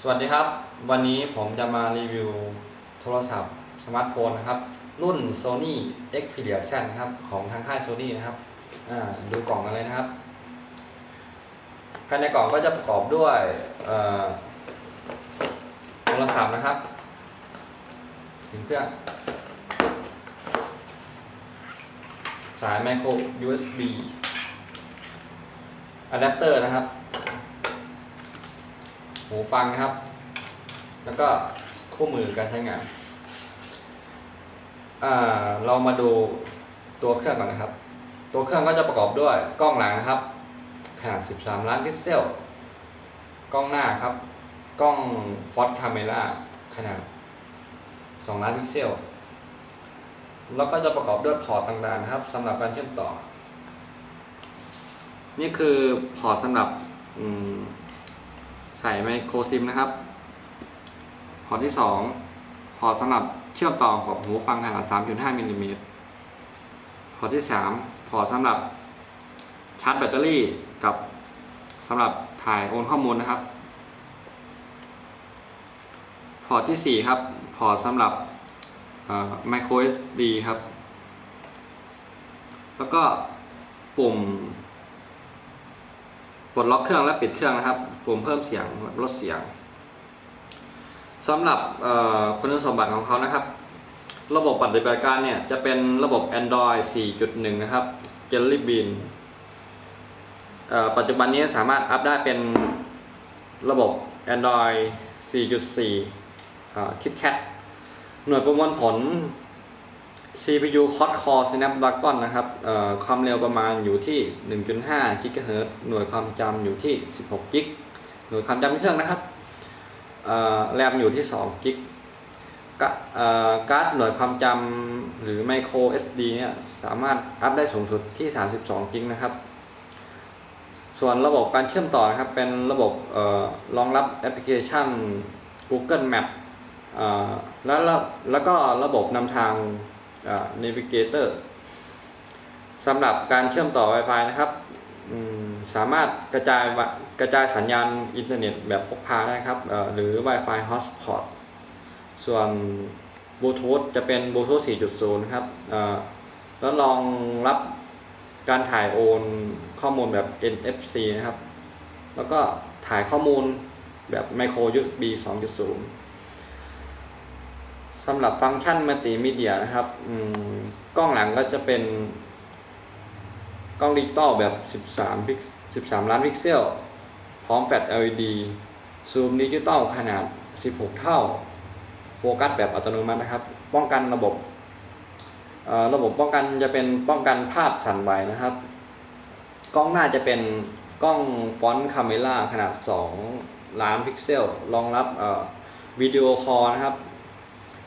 สวัสดีครับ วันนี้ผมจะมารีวิวโทรศัพท์สมาร์ทโฟนนะครับ รุ่น Sony Xperia Z นะครับ ของทางค่าย Sony นะครับดูกล่องกันเลยนะครับภายในกล่องก็จะประกอบด้วยโทรศัพท์นะครับถึงเครื่องสาย micro USB อะแดปเตอร์นะครับ หูฟังนะครับ แล้วก็คู่มือการใช้งานาเรามาดูตัวเครื่องก่อนนะครับ ตัวเครื่องก็จะประกอบด้วยกล้องหลังนะครับ ขนาด 13 ล้านพิกเซล กล้องหน้าครับ กล้องฟอสคาเมล่าขนาด 2 ล้านพิกเซล แล้วก็จะประกอบด้วยพอร์ตต่างๆนะครับสำหรับการเชื่อมต่อ นี่คือพอร์ตสำหรับอืม ส่ไมโครซิมนะครับ พอร์ตที่ 2 พอร์ตสำหรับเชื่อมต่อกับหูฟังขนาด 3.5มิลลิเมตรพอร์ตที่ 3 พอร์ตสำหรับชาร์จแบตเตอรี่กับสำหรับถ่ายโอนข้อมูลนะครับ พอร์ตที่ 4 ครับ พอร์ตสำหรับไมโคร SD ครับ แล้วก็ปุ่ม ปลดล็อกเครื่องและปิดเครื่องนะครับปุ่มเพิ่มเสียงลดเสียงสำหรับคุณสมบัติของเขานะครับ ระบบปฏิบัติการเนี่ยจะเป็นระบบ Android 4.1 นะครับ Jelly Bean ปัจจุบันนี้สามารถอัพได้เป็นระบบ Android 4.4อ่า KitKat หน่วยประมวลผล CPU Quad Core Snapdragon นะครับความเร็วประมาณอยู่ที่ 1.5 GHz หน่วยความจำอยู่ที่ 16 g b หน่วยความจำในเครื่องนะครับแรมอยู่ที่ 2 g b กการ์ดหน่วยความจำหรือ Micro SD เนี่ยสามารถอัพได้สูงสุดที่ 32 g b นะครับ ส่วนระบบการเชื่อมต่อนะครับ เป็นระบบรองรับแอปพลิเคชัน Google Map แล้วแล้วแล้วก็ระบบนำทาง Navigator สำหรับการเชื่อมต่อ Wi-Fi นะครับสามารถกระจายกระจายสัญญาณอินเทอร์เน็ตแบบพกพาได้ครับหรือ Wi-Fi Hotspot ส่วน Bluetooth จะเป็น Bluetooth 4.0 ครับแล้วรองรับการถ่ายโอนข้อมูลแบบ NFC นะครับ แล้วก็ถ่ายข้อมูลแบบ Micro USB 2.0 สำหรับฟังก์ชันมัลติมีเดียนะครับกล้องหลังก็จะเป็น กล้องดิจิตอลแบบ 13พิก13 ล้านพิกเซล พร้อมแฟลช LED ซูมดิจิตอลขนาด 16 เท่า โฟกัสแบบอัตโนมัตินะครับ ป้องกันระบบระบบป้องกันจะเป็นป้องกันภาพสั่นไหวนะครับ กล้องหน้าจะเป็นกล้องฟอนต์คาเมล่าขนาด 2 ล้านพิกเซล รองรับวิดีโอคอลนะครับ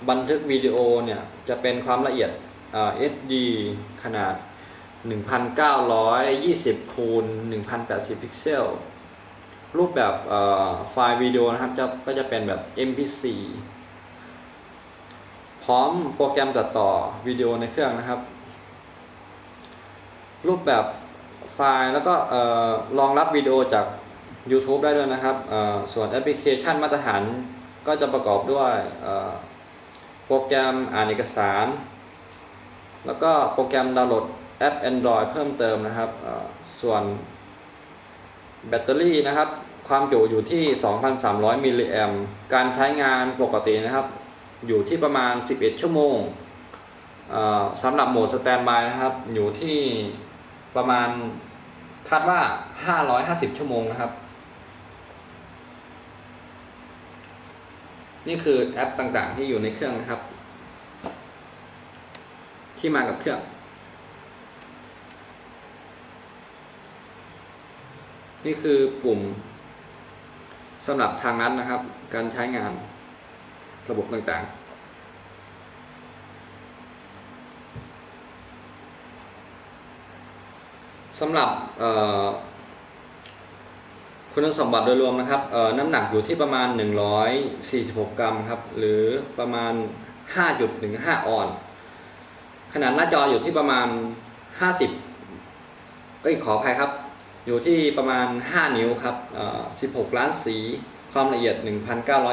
บันทึกวิดีโอเนี่ยจะเป็นความละเอียดเอ่อ SD ขนาด 1920คูณ1080 พิกเซล รูปแบบไฟล์วิดีโอนะครับจะก็จะเป็นแบบ MP4 พร้อมโปรแกรมตัดต่อวิดีโอในเครื่องนะครับ รูปแบบไฟล์แล้วก็เอ่อรองรับวิดีโอจาก YouTube ได้ด้วยนะครับส่วนแอปพลิเคชันมาตรฐานก็จะประกอบด้วย โปรแกรมอ่านเอกสาร แล้วก็โปรแกรมดาวน์โหลดแอป Android เพิ่มเติมนะครับ ส่วนแบตเตอรี่นะครับ ความจุอยู่ที่ 2,300 มิลลิแอมการใช้งานปกตินะครับ อยู่ที่ประมาณ 11 ชั่วโมงสำหรับโหมดสแตนบายนะครับ อยู่ที่ประมาณคาดว่า 550 ชั่วโมงนะครับ นี่คือแอปต่างๆ ที่อยู่ในเครื่องนะครับ ที่มากับเครื่อง นี่คือปุ่มสำหรับทางนัดนะครับ การใช้งานระบบต่างๆสำหรับเอ่อ คุณสมบัติโดยรวมนะครับน้ำหนักอยู่ที่ประมาณ 146 กรัมครับ หรือประมาณ 5.15 ออน ขนาดหน้าจออยู่ที่ประมาณ 50 เอ้ยขออภัยครับ อยู่ที่ประมาณ 5 นิ้วครับ 16 ล้านสี ความละเอียด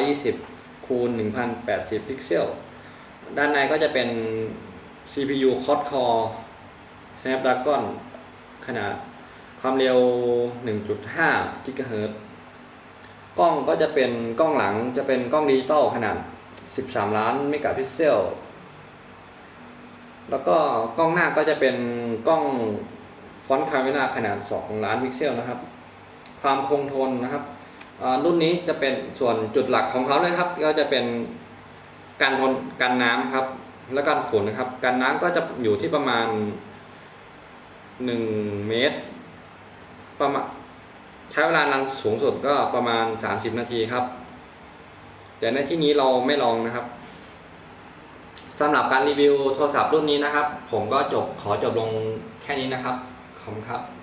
1920 คูณ 1080 พิกเซล ด้านในก็จะเป็น CPU quad core Snapdragon ขนาด ความเร็ว 1.5 GHz กล้องก็จะเป็นกล้องหลังจะเป็นกล้องดิจิตอลขนาด 13 ล้านเมกะพิกเซล แล้วก็กล้องหน้าก็จะเป็นกล้องฟอนต์คาเมราขนาด 2 ล้านพิกเซลนะครับ ความคงทนนะครับอ่ารุ่นนี้จะเป็นส่วนจุดหลักของเขาเลยครับ ก็จะเป็นการทนกันน้ำครับ และการฝนนะครับกันน้ำก็จะอยู่ที่ประมาณ 1 เมตร ประมาณใช้เวลานานสูงสุดก็ประมาณ 30 นาทีครับ แต่ในที่นี้เราไม่ลองนะครับสำหรับการรีวิวโทรศัพท์รุ่นนี้นะครับ ผมก็จบขอจบลงแค่นี้นะครับ ขอบคุณครับ